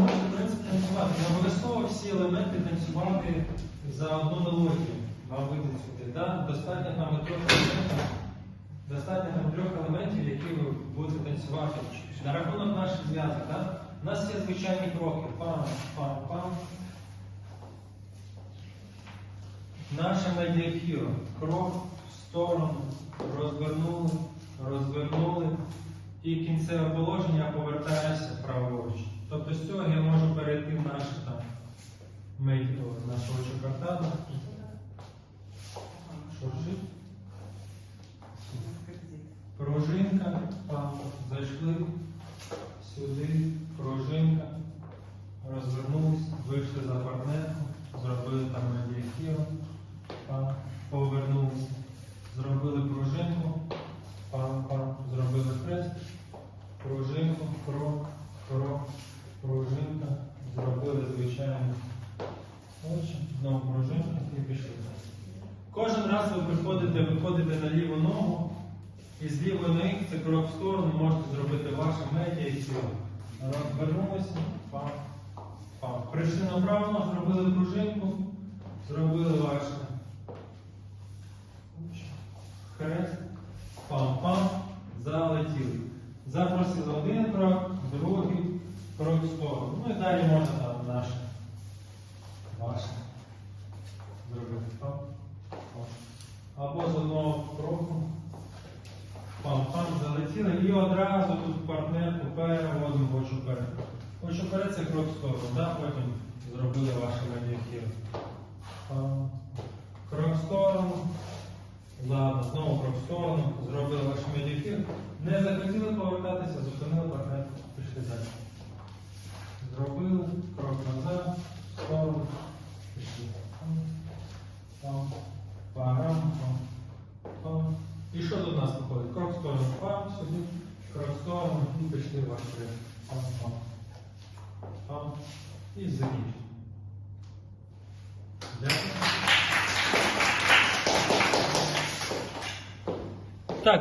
в принципі танцювати. Не обов'язково всі елементи танцювати за одну мелодію. Вам витанцювати. Да? Достатньо там трьох елементів. Достатньо там трьох елементів, які ви будете танцювати. На рахунок наших зв'язок, да? у нас є звичайні кроки. Пам, пам, пам. Наша медіафіра. Крок в сторону, розвернули, розвернули. І кінцеве положення повертаєшся праворуч. Тобто з цього я можу перейти в наше там медіа, нашого чокартану. Шуршить. Пружинка, пам, зайшли сюди, пружинка, розвернулись, вийшли за партнерку, зробили там медіафіру, пам, повернулися, зробили пружинку, пам, пам, зробили хрест, пружинку, крок, крок, пружинка, зробили звичайно очі, знову пружинка і пішли. Кожен раз ви приходите, виходите на ліву ногу, і з лівої ноги це крок в сторону можете зробити ваше медіа і тіло. Розвернулися, пам, пам. Прийшли на праву зробили пружинку, зробили ваше хрест, пам-пам, залетіли. Запросили один крок, другий крок в сторону. Ну і далі можна там наше, ваше зробити. Або з одного кроку. Пам-пам, залетіли і одразу тут партнерку переводимо в. Очі вперед це крок в сторону, да? потім зробили ваше медіахір. Крок в сторону. Ладно, знову крок в сторону, зробили ваш медіахір. Не захотіли повертатися, зупинили партнерку, пішли далі. Зробили, крок назад, в сторону, пішли. Парам, пам. І що у нас виходить? Крок в сторону, пам, сюди, крок в сторону і пішли ваш. Пам, пам. Пам. І закінчили.